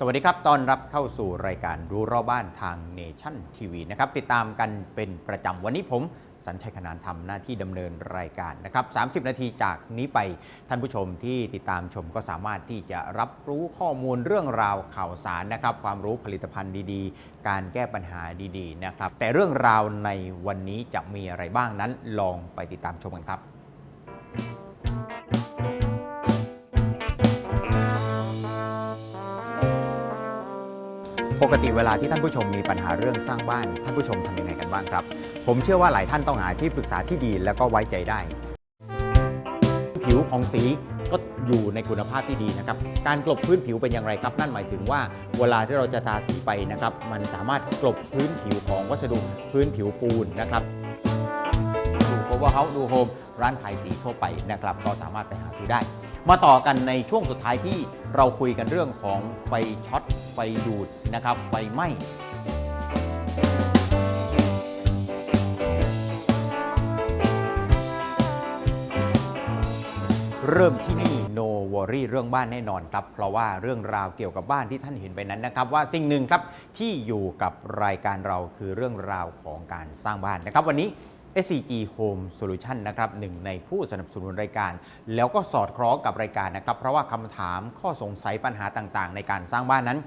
สวัสดีครับต้อนรับเข้าสู่รายการรู้รอบบ้านทางเนชั่นทีวีนะครับ ติดตามกันเป็นประจำวันนี้ผม สัญชัยขนานทำหน้าที่ดำเนินรายการนะครับ 30 นาทีจากนี้ไปท่านผู้ชมที่ติดตามชมก็สามารถที่จะรับรู้ข้อมูลเรื่องราวข่าวสารนะครับ ความรู้ผลิตภัณฑ์ดีๆ การแก้ปัญหาดีๆนะครับ แต่เรื่องราวในวันนี้จะมีอะไรบ้างนั้นลองไปติดตามชมกันครับ ปกติเวลาที่ท่านผู้ชมมีปัญหาเรื่องสร้างบ้าน ท่านผู้ชมทำยังไงกันบ้างครับ ผมเชื่อว่าหลายท่านต้องหาที่ปรึกษาที่ดีแล้วก็ไว้ใจได้ ผิวของสีก็อยู่ในคุณภาพที่ดีนะครับ การกลบพื้นผิวเป็นอย่างไรครับ นั่นหมายถึงว่าเวลาที่เราจะทาสีไปนะครับ มันสามารถกลบพื้นผิวของวัสดุพื้นผิวปูนนะครับดูโคเวอร์เฮาส์ดูโฮมร้านขายสีทั่วไปนะครับก็สามารถไปหาซื้อได้ มาต่อกันในช่วงสุดท้ายที่เราคุยกันเรื่องของไฟช็อต ไฟดูดนะครับ ไฟไหม้เริ่มที่นี่ no worry เรื่องบ้านแน่นอนครับ เพราะว่าเรื่องราวเกี่ยวกับบ้านที่ท่านเห็นไปนั้นนะครับ ว่าสิ่งหนึ่งครับที่อยู่กับรายการเราคือเรื่องราวของการสร้างบ้านนะครับ วันนี้ SCG Home Solution นะครับหนึ่งในผู้สนับสนุนรายการ แล้วก็สอดคล้องกับรายการนะครับ เพราะว่าคำถามข้อสงสัยปัญหาต่างๆ ในการสร้างบ้านนั้น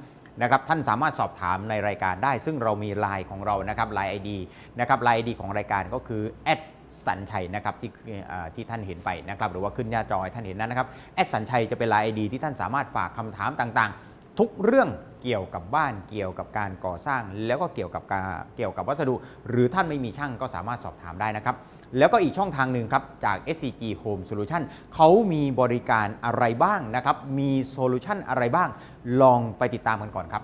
นะครับท่านสามารถสอบถามในรายการได้ ซึ่งเรามีไลน์ของเรานะครับไลน์ ID นะครับไลน์ ID ของรายการก็คือแอดสัญชัยนะครับที่ที่ท่านเห็นไปนะครับหรือว่าขึ้นหน้าจอท่านเห็นนั้นนะครับแอดสัญชัยจะเป็นไลน์ ID ที่ท่านสามารถฝากคำถามต่างๆ ทุกเรื่องเกี่ยวกับบ้านเกี่ยวกับการก่อสร้าง แล้วก็เกี่ยวกับการเกี่ยวกับวัสดุ หรือท่านไม่มีช่างก็สามารถสอบถามได้นะครับ แล้วก็อีกช่องทางหนึ่งครับ จาก SCG Home Solution เขามีบริการอะไรบ้างนะครับ มีโซลูชันอะไรบ้าง ลองไปติดตามกันก่อนครับ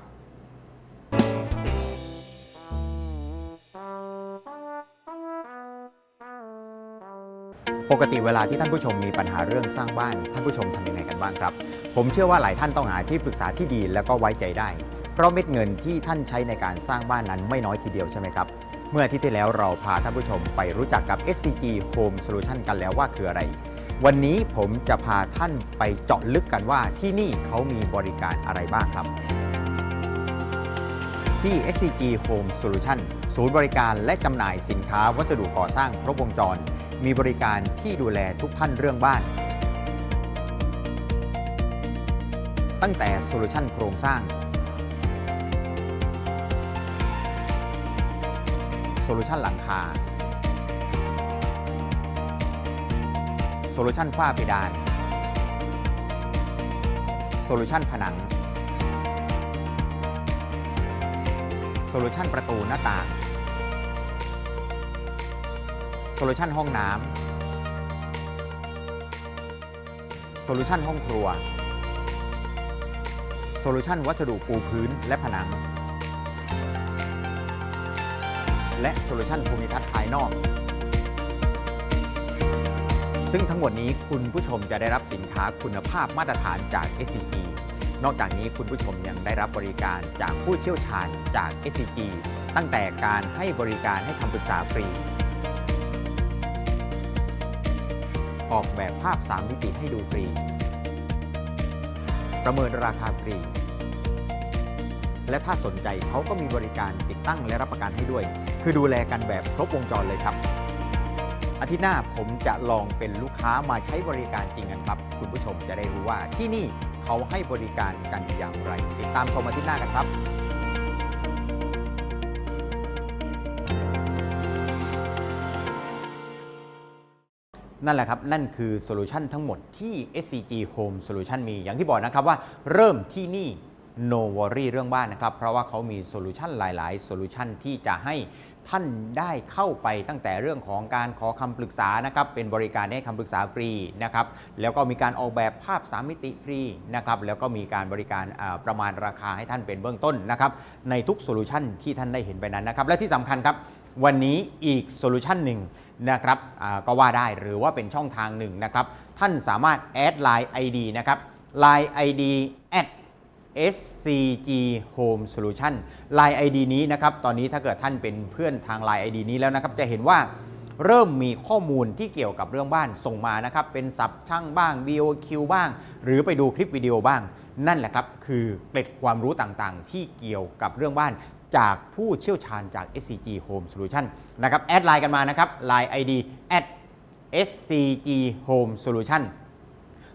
ปกติเวลาที่ท่านผู้ชมมีปัญหาเรื่องสร้างบ้าน ท่านผู้ชมทำยังไงกันบ้างครับ ผมเชื่อว่าหลายท่านต้องหาที่ปรึกษาที่ดีแล้วก็ไว้ใจได้ เพราะเม็ดเงินที่ท่านใช้ในการสร้างบ้านนั้นไม่น้อยทีเดียวใช่ไหมครับ เมื่ออาที่ที่แล้วเราพาท่านผู้ชมไปรู้จักกับ SCG Home Solution กันแล้วว่าคืออะไร วันนี้ผมจะพาท่านไปเจาะลึกกันว่าที่นี่เขามีบริการอะไรบ้างครับ ที่ SCG Home Solution ศูนย์บริการและจำหน่ายสินค้าวัสดุก่อสร้างครบวงจร มีบริการที่ดูแลทุกท่านเรื่องบ้าน ตั้งแต่โซลูชันโครงสร้างโซลูชันหลังคาโซลูชันฝ้าเพดานโซลูชันผนังโซลูชันประตูหน้าต่าง โซลูชันห้องน้ำโซลูชันห้องครัวโซลูชันวัสดุปูพื้นและผนัง และโซลูชันภูมิทัศน์ภายนอก ซึ่งทั้งหมดนี้คุณผู้ชมจะได้รับสินค้าคุณภาพมาตรฐานจาก SCG นอกจากนี้คุณผู้ชมยังได้รับบริการจากผู้เชี่ยวชาญจาก SCG ตั้งแต่การให้บริการให้คำปรึกษาฟรี ออกแบบภาพ 3 มิติให้ดูฟรี ประเมินราคาฟรี และถ้าสนใจเขาก็มีบริการติดตั้งและรับประกันให้ด้วย คือดูแลกันแบบครบวงจรเลยครับ อาทิตย์หน้าผมจะลองเป็นลูกค้ามาใช้บริการจริงกันครับ คุณผู้ชมจะได้รู้ว่าที่นี่เขาให้บริการกันอย่างไร ติดตามชมอาทิตย์หน้ากันครับ นั่นแหละครับ นั่นคือโซลูชันทั้งหมดที่ SCG Home Solution มี อย่างที่บอกนะครับว่าเริ่มที่นี่ no worry เรื่องบ้านนะครับ เพราะว่าเขามีโซลูชันหลาย ๆ โซลูชันที่จะให้ท่านได้เข้าไปตั้งแต่เรื่องของการขอคำปรึกษานะครับ เป็นบริการให้คำปรึกษาฟรีนะครับ แล้วก็มีการออกแบบภาพ 3 มิติฟรีนะครับ แล้วก็มีการบริการประมาณราคาให้ท่านเป็นเบื้องต้นนะครับ ในทุกโซลูชันที่ท่านได้เห็นไปนั้นนะครับ และที่สำคัญครับ วันนี้อีกโซลูชันหนึ่ง นะครับก็ว่าได้หรือว่าเป็นช่องทางหนึ่งนะครับ ท่านสามารถแอด Line ID นะครับ Line ID at SCG Home Solution Line ID นี้นะครับ ตอนนี้ถ้าเกิดท่านเป็นเพื่อนทาง Line ID นี้แล้วนะครับ จะเห็นว่าเริ่มมีข้อมูลที่เกี่ยวกับเรื่องบ้านส่งมานะครับ เป็นศัพท์ช่างบ้าง BOQ บ้าง หรือไปดูคลิปวิดีโอบ้าง นั่นแหละครับ คือเกร็ดความรู้ต่างๆ ที่เกี่ยวกับเรื่องบ้าน จากผู้เชี่ยวชาญจาก SCG Home Solution นะครับ แอดไลน์กันมานะครับ Line ID at SCG Home Solution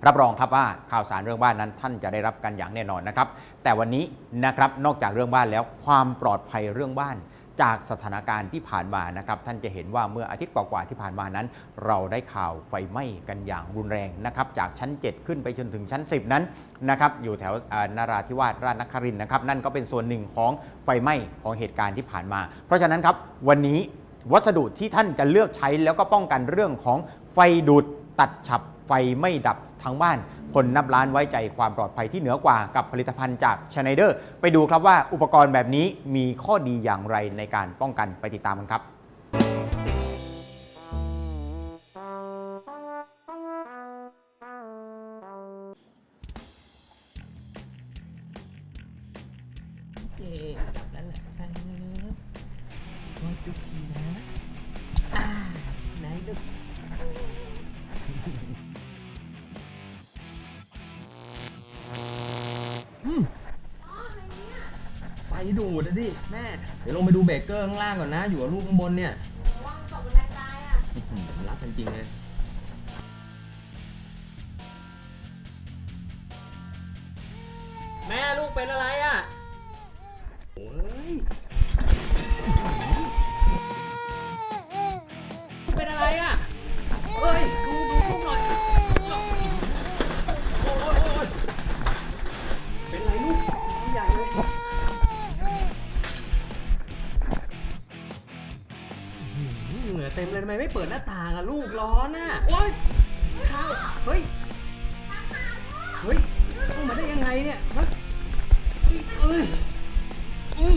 รับรองครับว่าข่าวสารเรื่องบ้านนั้นท่านจะได้รับกันอย่างแน่นอนนะครับ แต่วันนี้นะครับนอกจากเรื่องบ้านแล้วความปลอดภัยเรื่องบ้าน จากสถานการณ์ที่ผ่านมานะครับท่านจะเห็นว่าเมื่ออาทิตย์กว่าๆที่ผ่านมานั้น เราได้ข่าวไฟไหม้กันอย่างรุนแรงนะครับจากชั้น 7 ขึ้นไปจนถึงชั้น 10 นั้นนะครับอยู่แถวอ่านราธิวาสราชนครินทร์นะครับนั่นก็เป็นส่วนหนึ่งของไฟไหม้ของเหตุการณ์ที่ผ่านมา เพราะฉะนั้นครับวันนี้วัสดุที่ท่านจะเลือกใช้แล้วก็ป้องกันเรื่องของไฟดูดตัดฉับ ไฟไม่ดับทั้งบ้าน คนนับล้านไว้ใจความปลอดภัยที่เหนือกว่ากับผลิตภัณฑ์จากชไนเดอร์ไปดูครับว่าอุปกรณ์แบบนี้มีข้อดีอย่างไรในการป้องกันไปติดตามกันครับโอเคแบบนั้นแหละไปเลยรอจุกีนะอ่าไหนดู ไฟดูดนะดิแม่ เดี๋ยวลงไปดูเบรกเกอร์ข้างล่างก่อนนะ อยู่กับลูกข้างบนเนี่ยวางตกบันไดตายอะ อื้อหือมันรักกันจริงเลย เหงื่อเต็มเลยทำไมไม่เปิดหน้าต่างอะลูกร้อนอะโอ๊ยข้าวเฮ้ยเฮ้ยเข้ามาได้ยังไงเนี่ยฮะเอ้ยอืม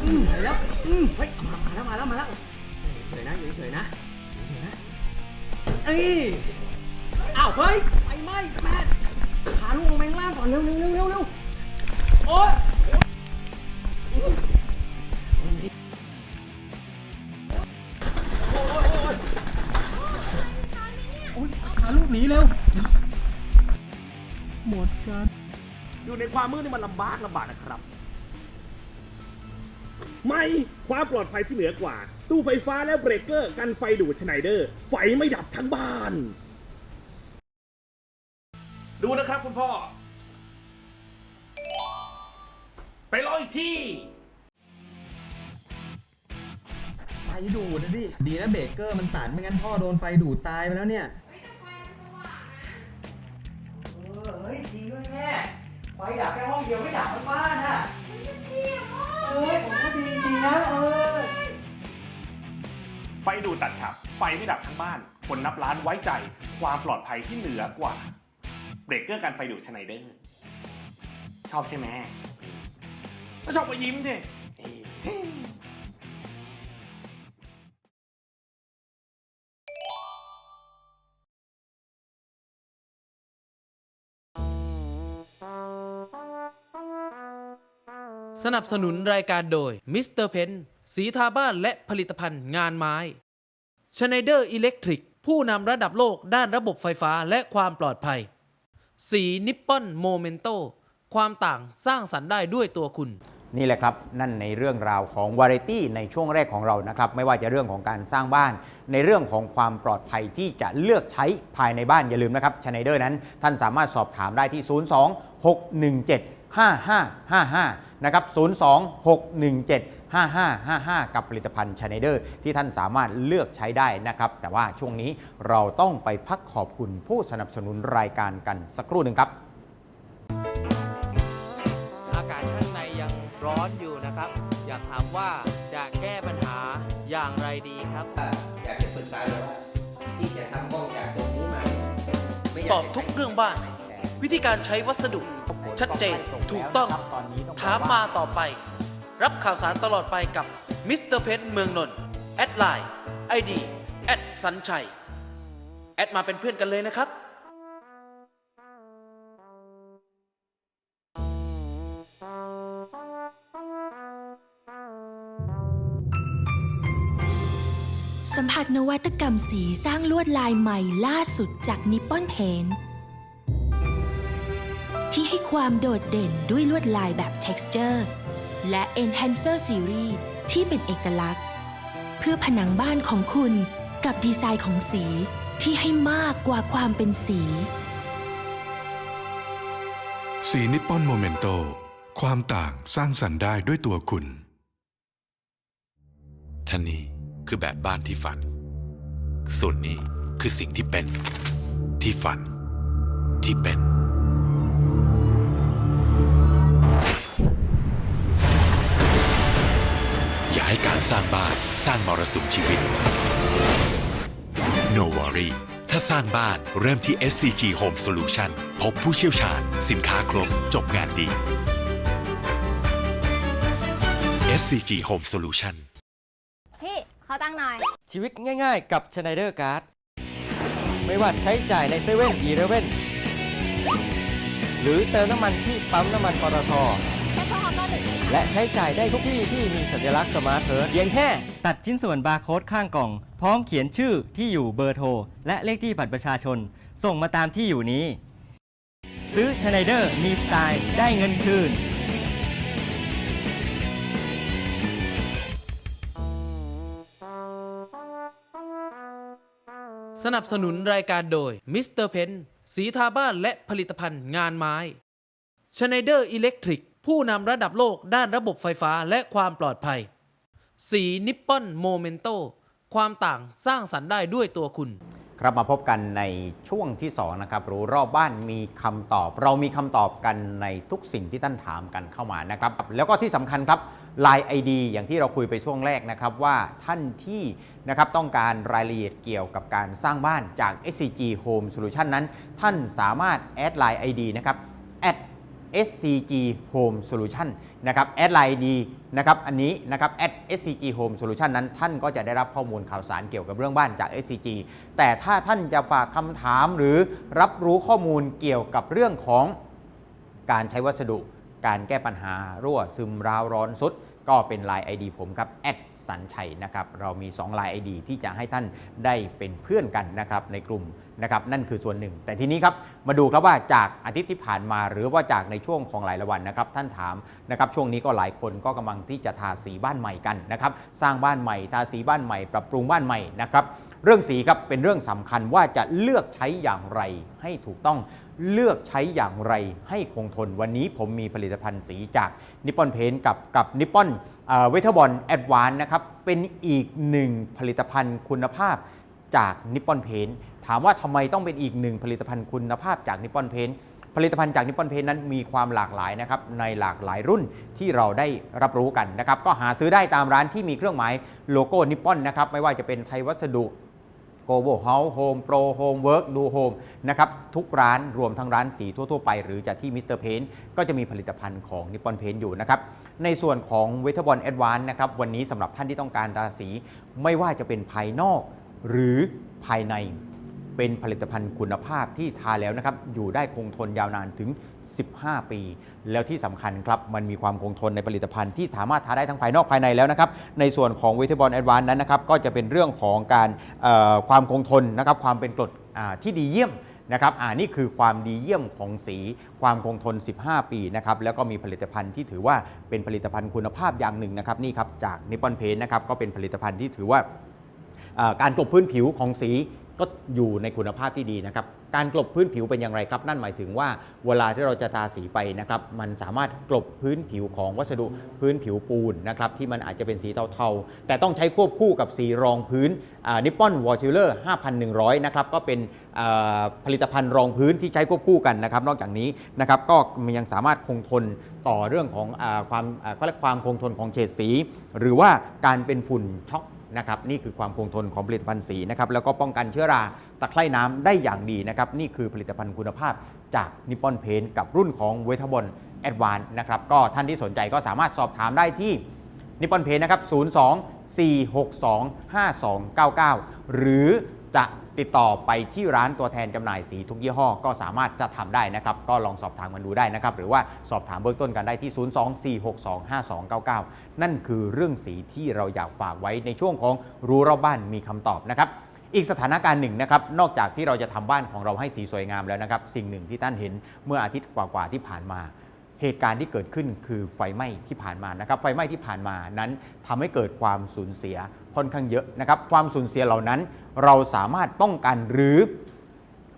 อืมไหนแล้วอืมเฮ้ยมามาแล้วมาแล้วมาแล้วเฉยๆนะอยู่เฉยๆนะอยู่เฉยๆนะเอ้ยอ้าวเฮ้ยไฟไหม้แม่ขาลูกลงไปข้างล่างก่อนเร็วเร็วเร็วเร็วเร็วโอ๊ย ความมืดนี่มันลำบากลำบากนะครับ ไม่ความปลอดภัยที่เหนือกว่า ตู้ไฟฟ้าและเบรกเกอร์กันไฟดูดชไนเดอร์ ไฟไม่ดับทั้งบ้าน ดูนะครับคุณพ่อ ไปรออีกที่ ไฟดูดนะดิ ดีนะเบรกเกอร์มันตัดไม่งั้นพ่อโดนไฟดูดตายไปแล้วเนี่ยเออเฮ้ยจริงด้วยแม่ ไฟดับแค่ห้องเดียวไม่ดับทั้งบ้านอะเฮ้ยผมก็ดีจริงนะเออ ไฟดูดตัดฉับ ไฟไม่ดับทั้งบ้าน คนนับล้านไว้ใจ ความปลอดภัยที่เหนือกว่า เบรกเกอร์กันไฟดูดชไนเดอร์ ชอบใช่ไหมก็ชอบไปยิ้มดิ สนับสนุนรายการโดยมิสเตอร์เพนสีทาบ้านและผลิตภัณฑ์งานไม้ชไนเดอร์อิเล็กทริกผู้นำระดับโลกด้านระบบไฟฟ้าและความปลอดภัย สีนิปปอนโมเมนโตความต่างสร้างสรรค์ได้ด้วยตัวคุณ นี่แหละครับ นั่นในเรื่องราวของวาไรตี้ในช่วงแรกของเรานะครับ ไม่ว่าจะเรื่องของการสร้างบ้าน ในเรื่องของความปลอดภัยที่จะเลือกใช้ภายในบ้านอย่าลืมนะครับชไนเดอร์นั้น ท่านสามารถสอบถามได้ที่ 02 617 5555 นะครับ 02 617 5555 กับผลิตภัณฑ์ชไนเดอร์ที่ท่านสามารถเลือกใช้ได้นะครับ แต่ว่าช่วงนี้เราต้องไปพักขอบคุณผู้สนับสนุนรายการกันสักครู่หนึ่งครับ อากาศข้างในยังร้อนอยู่นะครับ อยากถามว่าจะแก้ปัญหาอย่างไรดีครับ อยากจะปรึกษาเลยว่าที่จะทำกล้องจากตรงนี้มาไม่ยาตอบทุกเรื่องบ้าน วิธีการใช้วัสดุ ชัดเจน ถูกต้อง ถามมาต่อไป รับข่าวสารตลอดไปกับมิสเตอร์เพนเมืองนนท์แอดไลน์ไอดีแอดสัญชัย แอดมาเป็นเพื่อนกันเลยนะครับสัมผัสนวัตกรรมสีสร้างลวดลายใหม่ล่าสุดจากนิปปอนเพน ให้ให้ความโดดเด่นด้วยลวดลายแบบ texture และ enhancer series ที่เป็นเอกลักษณ์ เพื่อผนังบ้านของคุณกับดีไซน์ของสีที่ให้มากกว่าความเป็นสี สีนิปปอนโมเมนโต ความต่างสร้างสรรค์ได้ด้วยตัวคุณท่านนี้คือแบบบ้านที่ฝัน ส่วนนี้คือสิ่งที่เป็น ที่ฝัน ที่เป็น ให้การสร้างบ้านสร้างมรสุมชีวิต No worry ถ้าสร้างบ้านเริ่มที่ SCG Home Solution พบผู้เชี่ยวชาญ สินค้าครบ จบงานดี SCG Home Solution พี่ขอตังค์หน่อย ชีวิตง่ายๆ กับ Schneider Card ไม่ว่าใช้จ่ายในเซเว่นอีเลเว่นหรือเติมน้ำมันที่ปั๊มน้ำมันปตท และใช้จ่ายได้ทุกที่ที่มีสัญลักษณ์สมาร์ทเพิร์เพียงแค่ ตัดชิ้นส่วนบาร์โค้ดข้างกล่อง พร้อมเขียนชื่อที่อยู่เบอร์โทร และเลขที่บัตรประชาชน ส่งมาตามที่อยู่นี้ ซื้อ Schneider มีสไตล์ได้เงินคืนสนับสนุนรายการโดยมิสเตอร์เพนสีทาบ้านและผลิตภัณฑ์งานไม้ช n นเดอร์อิเล็กทริก ผู้นำระดับโลกด้านระบบไฟฟ้าและความปลอดภัย สีนิปปอนโมเมนโตความต่างสร้างสรรค์ได้ด้วยตัวคุณ ครับมาพบกันในช่วงที่ 2 นะครับ รู้รอบบ้านมีคำตอบ เรามีคำตอบกันในทุกสิ่งที่ท่านถามกันเข้ามานะครับ แล้วก็ที่สำคัญครับ Line ID อย่างที่เราคุยไปช่วงแรกนะครับว่าท่านที่นะครับต้องการรายละเอียดเกี่ยวกับการสร้างบ้านจาก SCG Home Solution นั้น ท่านสามารถแอด Line ID นะครับ SCG Home Solution นะครับแอดไลน์ดีนะครับอันนี้นะครับ SCG Home Solution นั้นท่านก็จะได้รับข้อมูลข่าวสารเกี่ยวกับเรื่องบ้านจาก SCG แต่ถ้าท่านจะฝากคำถามหรือรับรู้ข้อมูลเกี่ยวกับเรื่องของการใช้วัสดุ การแก้ปัญหารั่วซึมราวร้อนสุด ก็เป็น Line ID ผมครับ สัญชัยนะครับเรามี2 Line ID ที่จะให้ท่านได้เป็นเพื่อนกันนะครับในกลุ่มนะครับนั่นคือส่วนหนึ่ง แต่ทีนี้ครับมาดูครับว่าจากอาทิตย์ที่ผ่านมา หรือว่าจากในช่วงของหลายวันนะครับท่านถามนะครับช่วงนี้ก็หลายคนก็กำลังที่จะทาสีบ้านใหม่กันนะครับสร้างบ้านใหม่ทาสีบ้านใหม่ ปรับปรุงบ้านใหม่นะครับเรื่องสีครับเป็นเรื่องสำคัญว่าจะเลือกใช้อย่างไรให้ถูกต้อง เลือกใช้อย่างไรให้คงทน วันนี้ผมมีผลิตภัณฑ์สีจากนิปปอนเพนกับกับนิปปอนเวทบอลแอดวานนะครับ เป็นอีกหนึ่งผลิตภัณฑ์คุณภาพจากนิปปอนเพนถามว่าทำไมต้องเป็นอีกหนึ่งผลิตภัณฑ์คุณภาพจากนิปปอนเพนผลิตภัณฑ์จากนิปปอนเพนนั้นมีความหลากหลายนะครับในหลากหลายรุ่นที่เราได้รับรู้กันนะครับ ก็หาซื้อได้ตามร้านที่มีเครื่องหมายโลโก้นิปปอนนะครับไม่ว่าจะเป็นไทยวัสดุ โกโบเฮาส์โฮมโปรโฮมเวิร์กดูโฮมนะครับทุกร้านรวมทั้งร้านสีทั่ว ๆ ไป หรือจะที่มิสเตอร์เพนก็จะมีผลิตภัณฑ์ของนิปปอนเพนอยู่นะครับในส่วนของเวทบอลแอดวานนะครับวันนี้สำหรับท่านที่ต้องการทาสี ไม่ว่าจะเป็นภายนอกหรือภายใน เป็นผลิตภัณฑ์คุณภาพที่ทาแล้วนะครับอยู่ได้คงทนยาวนานถึง 15 ปี แล้วที่สำคัญครับมันมีความคงทนในผลิตภัณฑ์ที่สามารถทาได้ทั้งภายนอกภายในแล้วนะครับในส่วนของเวทบอลแอดวานนั้นนะครับก็จะเป็นเรื่องของการความคงทนนะครับความเป็นกรดที่ดีเยี่ยมนะครับอ่านี่คือความดีเยี่ยมของสีความคงทน 15 ปีนะครับ แล้วก็มีผลิตภัณฑ์ที่ถือว่าเป็นผลิตภัณฑ์คุณภาพอย่างหนึ่งนะครับ นี่ครับ จากนิปปอนเพนนะครับ ก็เป็นผลิตภัณฑ์ที่ถือว่าอ่าการกลบพื้นผิวของสี ก็อยู่ในคุณภาพที่ดีนะครับ การกลบพื้นผิวเป็นอย่างไรครับ นั่นหมายถึงว่าเวลาที่เราจะทาสีไปนะครับ มันสามารถกลบพื้นผิวของวัสดุพื้นผิวปูนนะครับที่มันอาจจะเป็นสีเทาๆ แต่ต้องใช้ควบคู่กับสีรองพื้นนิปปอนวอชิลเลอร์5,100 นะครับ ก็เป็นผลิตภัณฑ์รองพื้นที่ใช้ควบคู่กันนะครับ นอกจากนี้นะครับก็มันยังสามารถคงทนต่อเรื่องของอความก็เรียกความคงทนของเฉดสี หรือว่าการเป็นฝุ่นช็อก นะครับนี่คือความคงทนของผลิตภัณฑ์สีนะครับแล้วก็ป้องกันเชื้อราตะไคร่น้ำได้อย่างดีนะครับนี่คือผลิตภัณฑ์คุณภาพจากนิปปอนเพนกับรุ่นของเวทบอลแอดวานนะครับก็ท่านที่สนใจก็สามารถสอบถามได้ที่นิปปอนเพนนะครับ 02 462 5299 หรือจะ ติดต่อไปที่ร้านตัวแทนจำหน่ายสีทุกยี่ห้อก็สามารถจะทำได้นะครับ ก็ลองสอบถามกันดูได้นะครับ หรือว่าสอบถามเบื้องต้นกันได้ที่ 024625299 นั่นคือเรื่องสีที่เราอยากฝากไว้ในช่วงของรู้รอบบ้านมีคำตอบนะครับอีกสถานการณ์หนึ่งนะครับ นอกจากที่เราจะทำบ้านของเราให้สีสวยงามแล้วนะครับ สิ่งหนึ่งที่ท่านเห็นเมื่ออาทิตย์กว่าๆที่ผ่านมา เหตุการณ์ที่เกิดขึ้นคือไฟไหม้ที่ผ่านมานะครับ ไฟไหม้ที่ผ่านมานั้นทำให้เกิดความสูญเสียค่อนข้างเยอะนะครับ ความสูญเสียเหล่านั้น เราสามารถป้องกันหรือ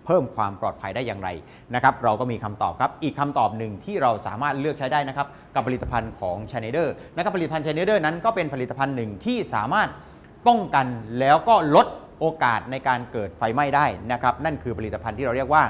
เพิ่มความปลอดภัยได้อย่างไรนะครับ เราก็มีคำตอบครับ อีกคำตอบหนึ่งที่เราสามารถเลือกใช้ได้นะครับ กับผลิตภัณฑ์ของ c h a n e d e r นะครับผลิตภัณฑ์ c h a n e d e r นั้นก็เป็นผลิตภัณฑ์หนึ่งที่สามารถป้องกันแล้วก็ลดโอกาสในการเกิดไฟไหม้ได้นะครับ นั่นคือผลิตภัณฑ์ที่เราเรียกว่า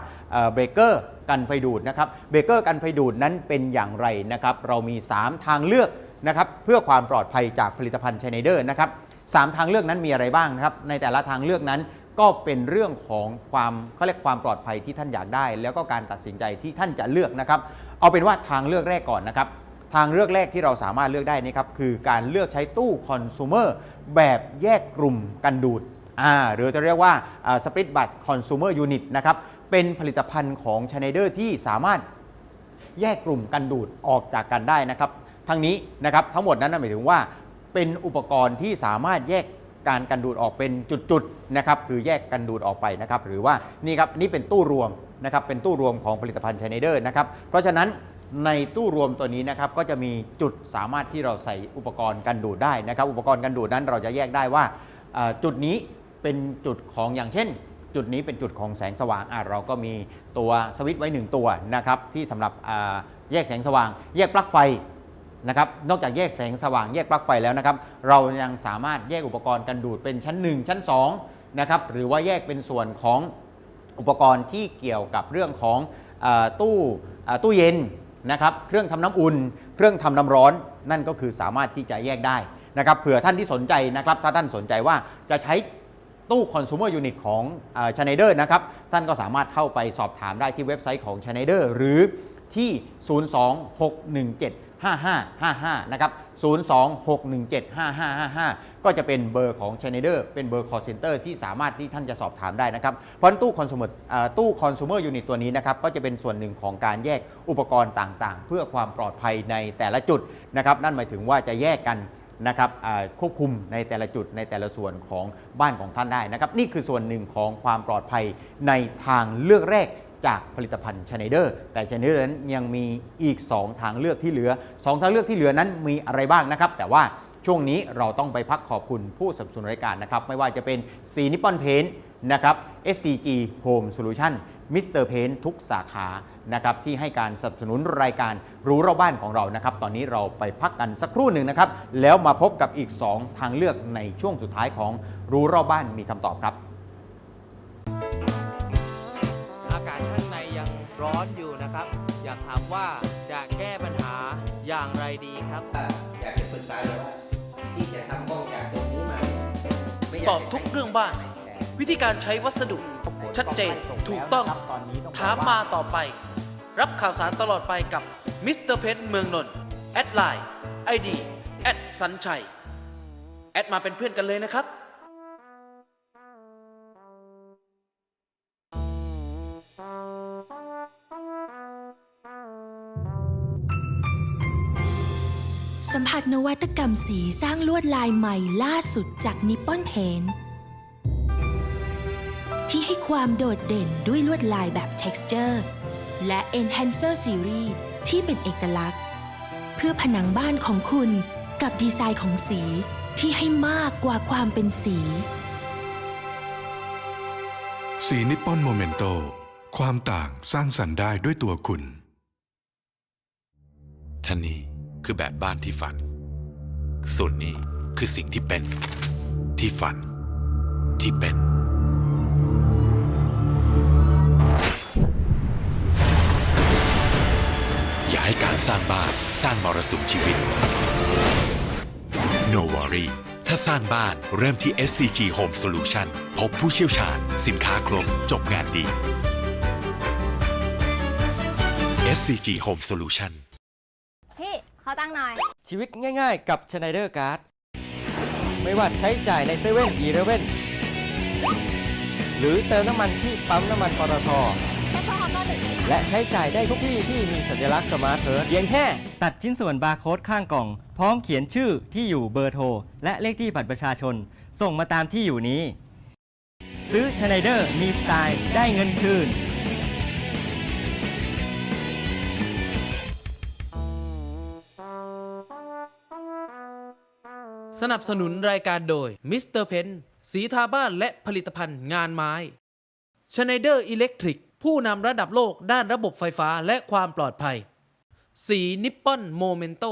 เบรกเกอร์กันไฟดูดนะครับเบรกเกอร์กันไฟดูดนั้นเป็นอย่างไรนะครับ เรามี 3 ทางเลือกนะครับเพื่อความปลอดภัยจากผลิตภัณฑ์ c h a n e d e r นะครับ สามทางเลือกนั้นมีอะไรบ้างนะครับ ในแต่ละทางเลือกนั้นก็เป็นเรื่องของความเขาเรียกความปลอดภัยที่ท่านอยากได้ แล้วก็การตัดสินใจที่ท่านจะเลือกนะครับ เอาเป็นว่าทางเลือกแรกก่อนนะครับ ทางเลือกแรกที่เราสามารถเลือกได้นี่ครับคือการเลือกใช้ตู้คอน sumer แบบแยกกลุ่มกันดูดอ่าหรือจะเรียกว่าสปริตบัสคอน sumer unit นะครับเป็นผลิตภัณฑ์ของ c h a n e d e r ที่สามารถแยกกลุ่มกันดูดออกจากกันได้นะครับทั้งนี้นะครับทั้งหมดนั้นหมายถึงว่า เป็นอุปกรณ์ที่สามารถแยกการกันดูดออกเป็นจุดๆนะครับคือแยกกันดูดออกไปนะครับหรือว่านี่ครับนี่เป็นตู้รวมนะครับเป็นตู้รวมของผลิตภัณฑ์ชไนเดอร์นะครับเพราะฉะนั้นในตู้รวมตัวนี้นะครับก็จะมีจุดสามารถที่เราใส่อุปกรณ์กันดูดได้นะครับ อุปกรณ์กันดูดนั้นเราจะแยกได้ว่าจุดนี้เป็นจุดของอย่างเช่น จุดนี้เป็นจุดของแสงสว่างอะเราก็มีตัวสวิตช์ไว้หนึ่งตัวนะครับที่สำหรับแยกแสงสว่าง แยกปลั๊กไฟ นะครับนอกจากแยกแสงสว่างแยกปลั๊กไฟแล้วนะครับ เรายังสามารถแยกอุปกรณ์กันดูดเป็นชั้น 1 ชั้น2นะครับหรือว่าแยกเป็นส่วนของอุปกรณ์ที่เกี่ยวกับเรื่องของอตู้ตู้เย็นนะครับเครื่องทำน้ำอุ่น เครื่องทำน้ำร้อนนั่นก็คือสามารถที่จะแยกได้นะครับเผื่อท่านที่สนใจนะครับถ้าท่านสนใจว่าจะใช้ตู้ consumer unit ของช n นเดอร์นะครับท่านก็สามารถเข้าไปสอบถามได้ที่เว็บไซต์ของช n นเดอร์หรือที่ 02617 5555 นะครับ 026175555 ก็จะเป็นเบอร์ของช n นเดอร์เป็นเบอร์ call center ที่สามารถที่ท่านจะสอบถามได้นะครับ เพราะตู้ consumer ตู้ consumer unit ตัวนี้นะครับ ก็จะเป็นส่วนหนึ่งของการแยกอุปกรณ์ต่างๆ เพื่อความปลอดภัยในแต่ละจุดนะครับ นั่นหมายถึงว่าจะแยกกันนะครับควบคุมในแต่ละจุดในแต่ละส่วนของบ้านของท่านได้นะครับ นี่คือส่วนหนึ่งของความปลอดภัยในทางเลือกแรก จากผลิตภัณฑ์ช n นเดอร์แต่ช n นเดอร์นั้นยังมีอีก 2 ทางเลือกที่เหลือ 2 ทางเลือกที่เหลือนั้นมีอะไรบ้างนะครับ แต่ว่าช่วงนี้เราต้องไปพักขอบคุณผู้สนับสนุนรายการนะครับ ไม่ว่าจะเป็นสีนิปปอนเพนนะครับ SCG Home Solution มิสเตอร์เพนทุกสาขานะครับที่ให้การสนับสนุนรายการรู้รอบบ้านของเรานะครับ ตอนนี้เราไปพักกันสักครู่หนึ่งนะครับ แล้วมาพบกับอีก 2 ทางเลือกในช่วงสุดท้ายของรู้รอบบ้านมีคำตอบครับ ร้อนอยู่นะครับ อยากถามว่าจะแก้ปัญหาอย่างไรดีครับ อยากจะปรึกษาเลยว่าที่จะทำห้องจากตรงนี้มาไม่ยาตอบทุกเรื่องบ้าน วิธีการใช้วัสดุ ชัดเจนถูกต้องถามมาต่อไป รับข่าวสารตลอดไปกับมิสเตอร์เพนเมืองนนท์แอดไลน์ไอดีแอดสัญชัย แอดมาเป็นเพื่อนกันเลยนะครับ สัมผัสนวัตกรรมสีสร้างลวดลายใหม่ล่าสุดจากนิปปอนเพนที่ให้ความโดดเด่นด้วยลวดลายแบบ texture และ enhancer series ที่เป็นเอกลักษณ์ เพื่อผนังบ้านของคุณกับดีไซน์ของสีที่ให้มากกว่าความเป็นสี สีนิปปอนโมเมนโต ความต่างสร้างสรรค์ได้ด้วยตัวคุณท่านนี้ คือแบบบ้านที่ฝัน ส่วนนี้คือสิ่งที่เป็น ที่ฝัน ที่เป็น อย่าให้การสร้างบ้านสร้างมรสุมชีวิต No worry ถ้าสร้างบ้านเริ่มที่ SCG Home Solution พบผู้เชี่ยวชาญ สินค้าครบ จบงานดี SCG Home Solution ขอตั้งหน่อย ชีวิตง่ายๆ กับ Schneider Card ไม่ว่าใช้จ่ายในเซเว่นอีเลเว่นหรือเติมน้ำมันที่ปั๊มน้ำมันปตทแค่ช่องคอมมอนด์หนึ่งและใช้จ่ายได้ทุกที่ที่มีสัญลักษณ์สมาร์ทเพิร์เพียงแค่ ตัดชิ้นส่วนบาร์โค้ดข้างกล่อง พร้อมเขียนชื่อที่อยู่เบอร์โทร และเลขที่บัตรประชาชน ส่งมาตามที่อยู่นี้ ซื้อชไนเดอร์มีสไตล์ได้เงินคืน สนับสนุนรายการโดยมิสเตอร์เพนสีทาบ้านและผลิตภัณฑ์งานไม้ชไนเดอร์อิเล็กทริกผู้นำระดับโลกด้านระบบไฟฟ้าและความปลอดภัย สีนิปปอนโมเมนโต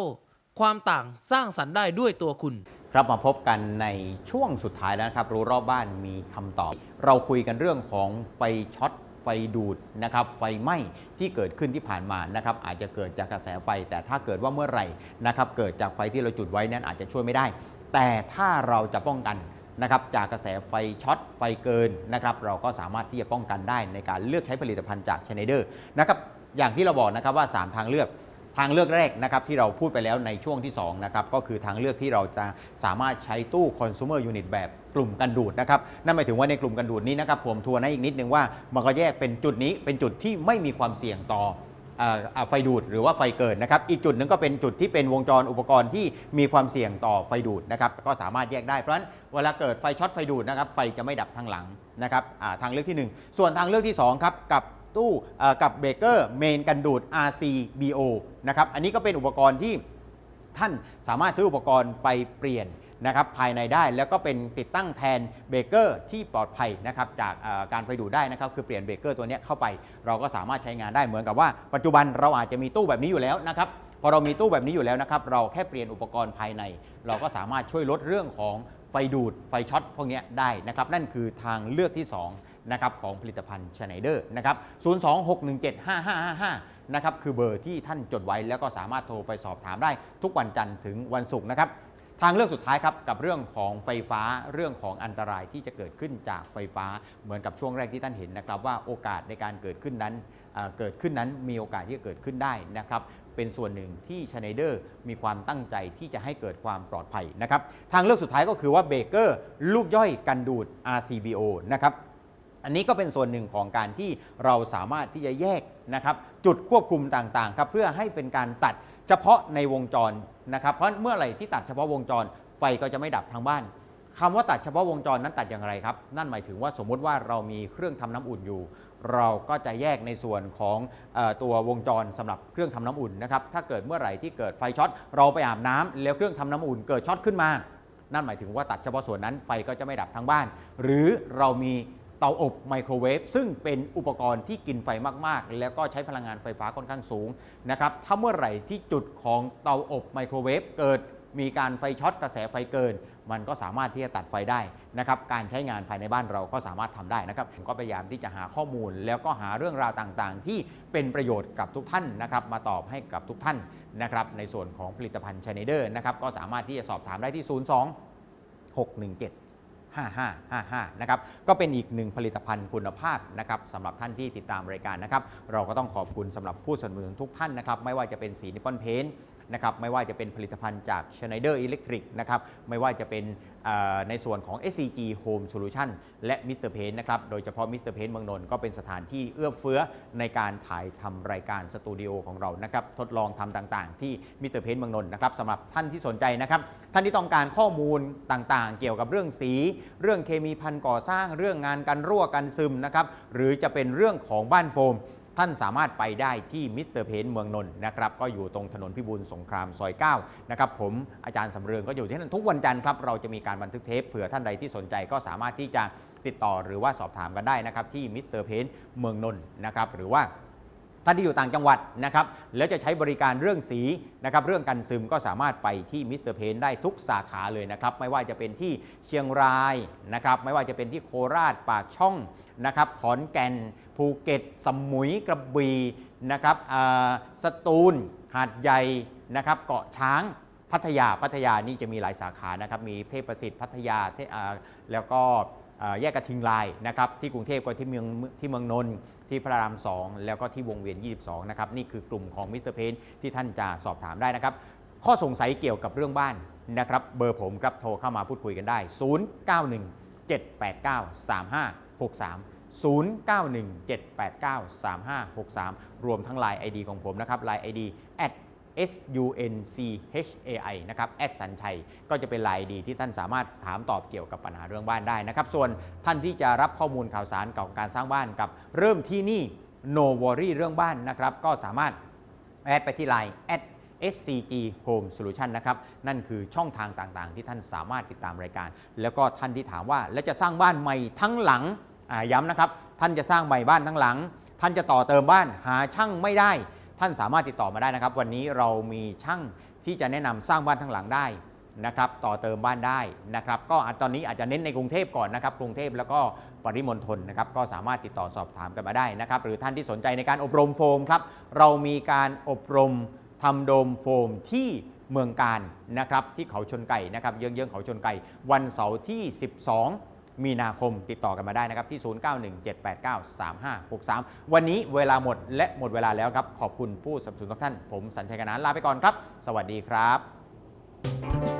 ความต่างสร้างสรรค์ได้ด้วยตัวคุณ ครับมาพบกันในช่วงสุดท้ายแล้วนะครับ รู้รอบบ้านมีคำตอบ เราคุยกันเรื่องของไฟช็อตไฟดูดนะครับไฟไหม้ที่เกิดขึ้นที่ผ่านมานะครับอาจจะเกิดจากกระแสไฟ แต่ถ้าเกิดว่าเมื่อไหร่นะครับเกิดจากไฟที่เราจุดไว้นั้นอาจจะช่วยไม่ได้ แต่ถ้าเราจะป้องกันนะครับจากกระแสไฟช็อตไฟเกินนะครับเราก็สามารถที่จะป้องกันได้ในการเลือกใช้ผลิตภัณฑ์จากช n นเดอร์นะครับอย่างที่เราบอกนะครับว่า 3 ทางเลือกทางเลือกแรกนะครับที่เราพูดไปแล้วในช่วงที่2นะครับก็คือทางเลือกที่เราจะสามารถใช้ตู้ consumer unit แบบกลุ่มกันดูดนะครับนั่นหมายถึงว่าในกลุ่มกันดูดนี้นะครับผมทวนให้อีกนิดนึงว่ามันก็แยกเป็นจุดนี้เป็นจุดที่ไม่มีความเสี่ยงต่อ ไฟดูดหรือว่าไฟเกินนะครับ อีกจุดหนึ่งก็เป็นจุดที่เป็นวงจรอุปกรณ์ที่มีความเสี่ยงต่อไฟดูดนะครับ ก็สามารถแยกได้ เพราะฉะนั้นเวลาเกิดไฟช็อตไฟดูดนะครับ ไฟจะไม่ดับทางหลังนะครับทางเลือกที่หนึ่งส่วนทางเลือกที่สองครับ กับตู้กับเบรกเกอร์เมนกันดูด RCBO นะครับ อันนี้ก็เป็นอุปกรณ์ที่ท่านสามารถซื้ออุปกรณ์ไปเปลี่ยน นะครับภายในได้แล้วก็เป็นติดตั้งแทนเบรกเกอร์ที่ปลอดภัยนะครับจากการไฟดูดได้นะครับคือเปลี่ยนเบรกเกอร์ตัวนี้เข้าไป เราก็สามารถใช้งานได้เหมือนกับว่า ปัจจุบันเราอาจจะมีตู้แบบนี้อยู่แล้วนะครับพอเรามีตู้แบบนี้อยู่แล้วนะครับเราแค่เปลี่ยนอุปกรณ์ภายใน เราก็สามารถช่วยลดเรื่องของไฟดูดไฟช็อตพวกนี้ได้นะครับนั่นคือทางเลือกที่สองนะครับของผลิตภัณฑ์ชไนเดอร์นะครับ026175555นะครับคือเบอร์ที่ท่านจดไว้แล้วก็สามารถโทรไปสอบถามได้ทุกวันจันทร์ถึงวันศุกร์นะครับ ทางเลือกสุดท้ายครับกับเรื่องของไฟฟ้าเรื่องของอันตรายที่จะเกิดขึ้นจากไฟฟ้าเหมือนกับช่วงแรกที่ท่านเห็นนะครับว่าโอกาสในการเกิดขึ้นนั้นเเกิดขึ้นนั้นมีโอกาสที่จะเกิดขึ้นได้นะครับเป็นส่วนหนึ่งที่ชไนเดอร์มีความตั้งใจที่จะให้เกิดความปลอดภัยนะครับทางเลือกสุดท้ายก็คือว่าเบเกอร์ลูกย่อยกันดูด RCBO นะครับ อันนี้ก็เป็นส่วนหนึ่งของการที่เราสามารถที่จะแยกนะครับจุดควบคุมต่างๆครับเพื่อให้เป็นการตัดเฉพาะในวงจรนะครับเพราะเมื่อไหร่ที่ตัดเฉพาะวงจร ไฟก็จะไม่ดับทางบ้านคำว่าตัดเฉพาะวงจรนั้นตัดอย่างไรครับ นั่นหมายถึงว่าสมมุติว่าเรามีเครื่องทำน้ำอุ่นอยู่ เราก็จะแยกในส่วนของอตัววงจรสำหรับเครื่องทำน้ำอุ่นนะครับ ถ้าเกิดเมื่อไหร่ที่เกิดไฟช็อต เราไปอาบน้ำแล้วเครื่องทำน้ำอุ่นเกิดช็อตขึ้นมา นั่นหมายถึงว่าตัดเฉพาะส่วนนั้นไฟก็จะไม่ดับทั้งบ้าน หรือเรามี เตาอบไมโครเวฟซึ่งเป็นอุปกรณ์ที่กินไฟมาก ๆ แล้วก็ใช้พลังงานไฟฟ้าค่อนข้างสูงนะครับถ้าเมื่อไหร่ที่จุดของเตาอบไมโครเวฟเกิดมีการไฟช็อตกระแสไฟเกิน มันก็สามารถที่จะตัดไฟได้นะครับการใช้งานภายในบ้านเราก็สามารถทำได้นะครับผมก็พยายามที่จะหาข้อมูล แล้วก็หาเรื่องราวต่างๆ ที่เป็นประโยชน์กับทุกท่านนะครับมาตอบให้กับทุกท่านนะครับในส่วนของผลิตภัณฑ์ชไนเดอร์นะครับก็สามารถที่จะสอบถามได้ที่ 02 617 5555นะครับก็เป็นอีกหนึ่งผลิตภัณฑ์คุณภาพนะครับสำหรับท่านที่ติดตามรายการนะครับเราก็ต้องขอบคุณสำหรับผู้สนับสนุนทุกท่านนะครับไม่ว่าจะเป็นสีนิปอนเพน นะครับไม่ว่าจะเป็นผลิตภัณฑ์จาก Schneider Electric นะครับไม่ว่าจะเป็นในส่วนของ SCG Home Solution และ Mr. Paint นะครับโดยเฉพาะ Mr. Paint เมืองนนท์ก็เป็นสถานที่เอื้อเฟื้อในการถ่ายทำรายการสตูดิโอของเรานะครับทดลองทำต่างๆ ที่ Mr. Paint เมืองนนท์นะครับสำหรับท่านที่สนใจนะครับท่านที่ต้องการข้อมูลต่างๆ เกี่ยวกับเรื่องสี เรื่องเคมีพันก่อสร้างเรื่องงานกันรั่วกันซึมนะครับหรือจะเป็นเรื่องของบ้านโฟม ท่านสามารถไปได้ที่มิสเตอร์เพนเมืองนนท์นะครับก็อยู่ตรงถนนพิบูลสงครามซอย9นะครับผมอาจารย์สำเรืองก็อยู่ที่นั่นทุกวันจันทร์ครับเราจะมีการบันทึกเทปเผื่อท่านใดที่สนใจก็สามารถที่จะติดต่อหรือว่าสอบถามกันได้นะครับที่มิสเตอร์เพนเมืองนนท์นะครับหรือว่าท่านที่อยู่ต่างจังหวัดนะครับแล้วจะใช้บริการเรื่องสีนะครับเรื่องกันซึมก็สามารถไปที่มิสเตอร์เพนได้ทุกสาขาเลยนะครับไม่ว่าจะเป็นที่เชียงรายนะครับไม่ว่าจะเป็นที่โคราชปากช่องนะครับขอนแก่น ภูเก็ต สมุยกระบี่นะครับสตูล หาดใหญ่นะครับเกาะช้างพัทยาพัทยานี่จะมีหลายสาขานะครับมีเทพประสิทธิ์พัทยาทแล้วก็แยกกระทิงลายนะครับที่กรุงเทพก็ที่เมืองที่เมืองนนท์ที่พระราม 2 แล้วก็ที่วงเวียน 22 นะครับ นี่คือกลุ่มของมิสเตอร์เพนที่ท่านจะสอบถามได้นะครับ ข้อสงสัยเกี่ยวกับเรื่องบ้านนะครับ เบอร์ผมครับโทรเข้ามาพูดคุยกันได้ 091 789 3563 091 789 3563 รวมทั้ง Line ID ของผมนะครับ Line ID at S U N C H A I นะครับแอดสัญชัยก็จะเป็นไลน์ดีที่ท่านสามารถถามตอบเกี่ยวกับปัญหาเรื่องบ้านได้นะครับ ส่วนท่านที่จะรับข้อมูลข่าวสารเกี่ยวกับการสร้างบ้านกับเริ่มที่นี่ No Worry เรื่องบ้านนะครับ ก็สามารถแอดไปที่ไลน์ SCG Home Solution นะครับ นั่นคือช่องทางต่างๆ ที่ท่านสามารถติดตามรายการ แล้วก็ท่านที่ถามว่าแล้วจะสร้างบ้านใหม่ทั้งหลัง ย้ำนะครับ ท่านจะสร้างใหม่บ้านทั้งหลัง ท่านจะต่อเติมบ้านหาช่างไม่ได้ ท่านสามารถติดต่อมาได้นะครับ วันนี้เรามีช่างที่จะแนะนำสร้างบ้านทั้งหลังได้นะครับ ต่อเติมบ้านได้นะครับ ก็ตอนนี้อาจจะเน้นในกรุงเทพก่อนนะครับ กรุงเทพแล้วก็ปริมณฑลนะครับ ก็สามารถติดต่อสอบถามกันมาได้นะครับ หรือท่านที่สนใจในการอบรมโฟมครับ เรามีการอบรมทำโดมโฟมที่เมืองการนะครับที่เขาชนไก่นะครับ เยื้องๆเขาชนไก่ วันเสาร์ที่ 12 มีนาคมติดต่อกันมาได้นะครับที่ 0917893563 วันนี้เวลาหมดและหมดเวลาแล้วครับ ขอบคุณผู้สนับสนุนทุกท่าน ผมสัญชัยกนานลาไปก่อนครับ สวัสดีครับ